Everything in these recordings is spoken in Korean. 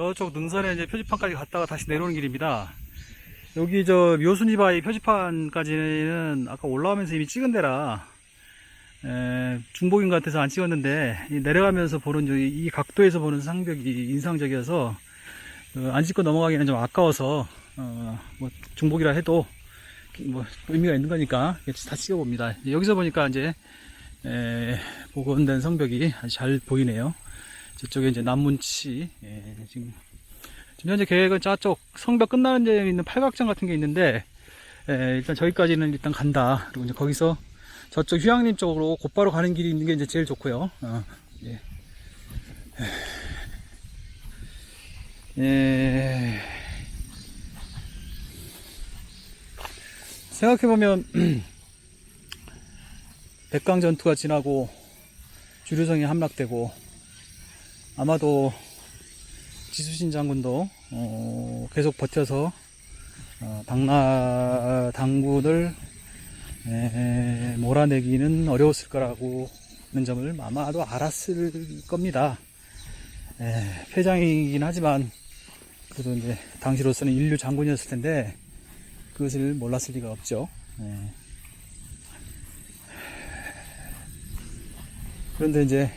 저쪽 능선에 이제 표지판까지 갔다가 다시 내려오는 길입니다. 여기 저 묘순이 바위 표지판까지는 아까 올라오면서 이미 찍은 데라 에, 중복인 것 같아서 안 찍었는데 이 내려가면서 보는 이, 이 각도에서 보는 상벽이 인상적이어서 어, 안 찍고 넘어가기는 좀 아까워서 어, 뭐 중복이라 해도 뭐 의미가 있는 거니까 다 찍어봅니다. 여기서 보니까 이제 에, 복원된 성벽이 잘 보이네요. 저쪽에 이제 남문치 예, 지금 지금 현재 계획은 저쪽 성벽 끝나는 데에 있는 팔각정 같은 게 있는데 에, 일단 저기까지는 일단 간다. 그리고 이제 거기서 저쪽 휴양림 쪽으로 곧바로 가는 길이 있는 게 이제 제일 좋고요. 어, 예. 예. 생각해보면 백강 전투가 지나고 주류성이 함락되고 아마도 지수신 장군도 어, 계속 버텨서 어, 당나 당군을 에, 몰아내기는 어려웠을 거라고 하는 점을 아마도 알았을 겁니다. 에, 패장이긴 하지만 그래도 이제 당시로서는 인류 장군이었을 텐데 그것을 몰랐을 리가 없죠. 예. 그런데 이제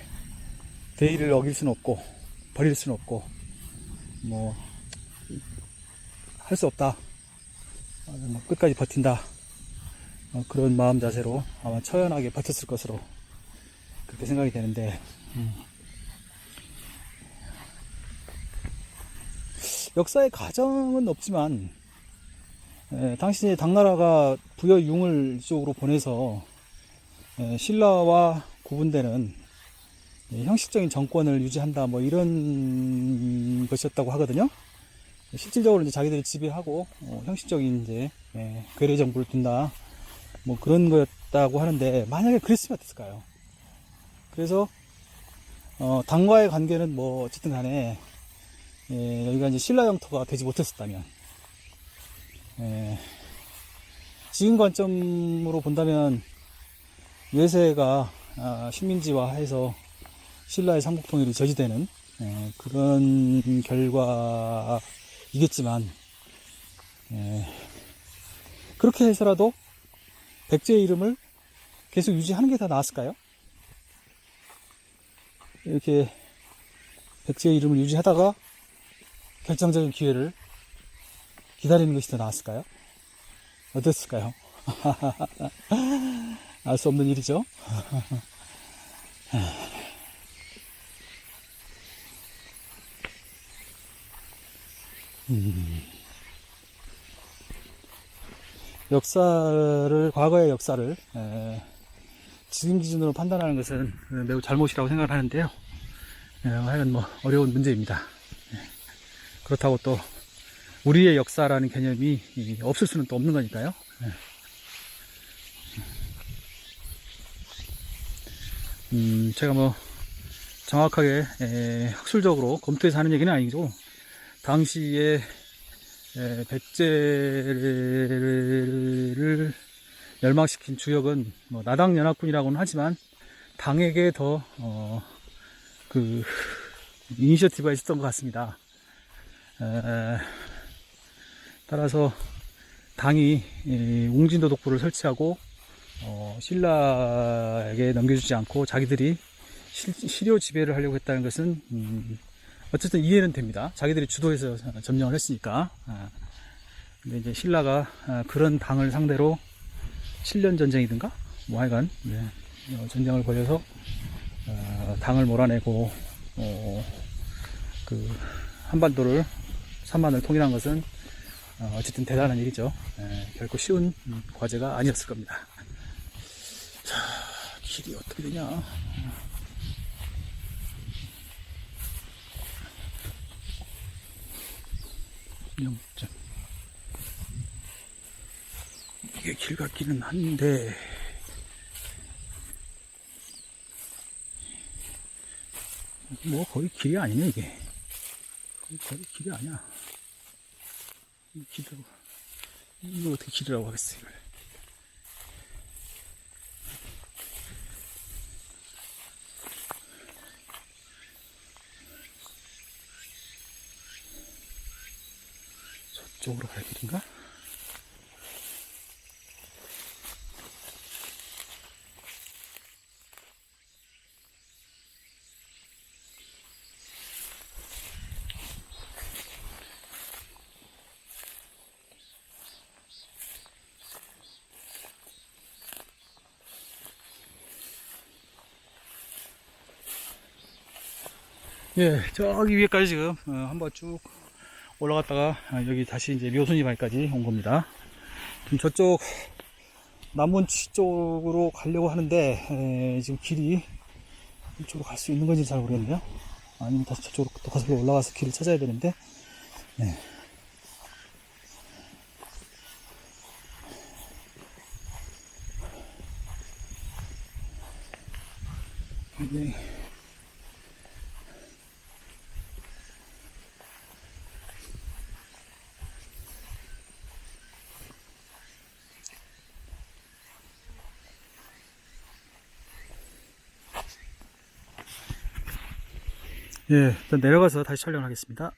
대의를 어길 수는 없고 버릴 수는 없고 뭐 할 수 없다. 어, 뭐 끝까지 버틴다. 어, 그런 마음 자세로 아마 처연하게 버텼을 것으로 그렇게 생각이 되는데 음. 역사의 가정은 없지만 에, 당시 당나라가 부여 융을 이쪽으로 보내서 에, 신라와 구분되는 예, 형식적인 정권을 유지한다 뭐 이런 것이었다고 하거든요. 실질적으로 이제 자기들이 지배하고 어, 형식적인 이제 예, 괴뢰 정부를 둔다 뭐 그런 거였다고 하는데 만약에 그랬으면 어땠을까요? 그래서 어, 당과의 관계는 뭐 어쨌든 간에 예, 여기가 이제 신라 영토가 되지 못했었다면 예, 지금 관점으로 본다면 외세가 아, 식민지화 해서 신라의 삼국 통일이 저지되는 예, 그런 결과이겠지만 예, 그렇게 해서라도 백제의 이름을 계속 유지하는 게더 나았을까요? 이렇게 백제의 이름을 유지하다가 결정적인 기회를 기다리는 것이 더 나았을까요? 어땠을까요? 알 수 없는 일이죠. 음. 역사를 과거의 역사를 에, 지금 기준으로 판단하는 것은 매우 잘못이라고 생각을 하는데요. 에, 하여간 뭐 어려운 문제입니다. 에, 그렇다고 또 우리의 역사라는 개념이 이, 없을 수는 또 없는 거니까요. 예. 음, 제가 뭐 정확하게 에, 학술적으로 검토해서 하는 얘기는 아니고 당시에 에, 백제를 멸망시킨 주역은 뭐 나당 연합군이라고는 하지만 당에게 더 어, 그 이니셔티브가 있었던 것 같습니다. 에, 따라서 당이 이 웅진도 독부를 설치하고 어, 신라에게 넘겨주지 않고 자기들이 실, 실효 지배를 하려고 했다는 것은 음, 어쨌든 이해는 됩니다. 자기들이 주도해서 점령을 했으니까. 아, 근데 이제 신라가 아, 그런 당을 상대로 7년 전쟁이든가 뭐 하여간 예, 어, 전쟁을 벌여서 어, 당을 몰아내고 어, 그 한반도를 삼만을 통일한 것은 어, 어쨌든 대단한 일이죠. 예, 결코 쉬운 음, 과제가 아니었을 겁니다. 자, 길이 어떻게 되냐? 영점. 이게 길 같기는 한데, 뭐 거의 길이 아니네 이게. 거의, 길이 아니야. 이 길이라고. 이거 어떻게 길이라고 하겠어 이걸. 이쪽으로 갈 길인가? 예, 저기 위에까지 지금 어, 한번 쭉 올라갔다가 아, 여기 다시 이제 묘순이 발까지 온 겁니다. 지금 저쪽 남원치 쪽으로 가려고 하는데 에, 지금 길이 이쪽으로 갈 수 있는 건지 잘 모르겠네요. 아니면 다시 저쪽으로 또 거슬러 올라가서 길을 찾아야 되는데 네. 굉 예, 일단 내려가서 다시 촬영하겠습니다.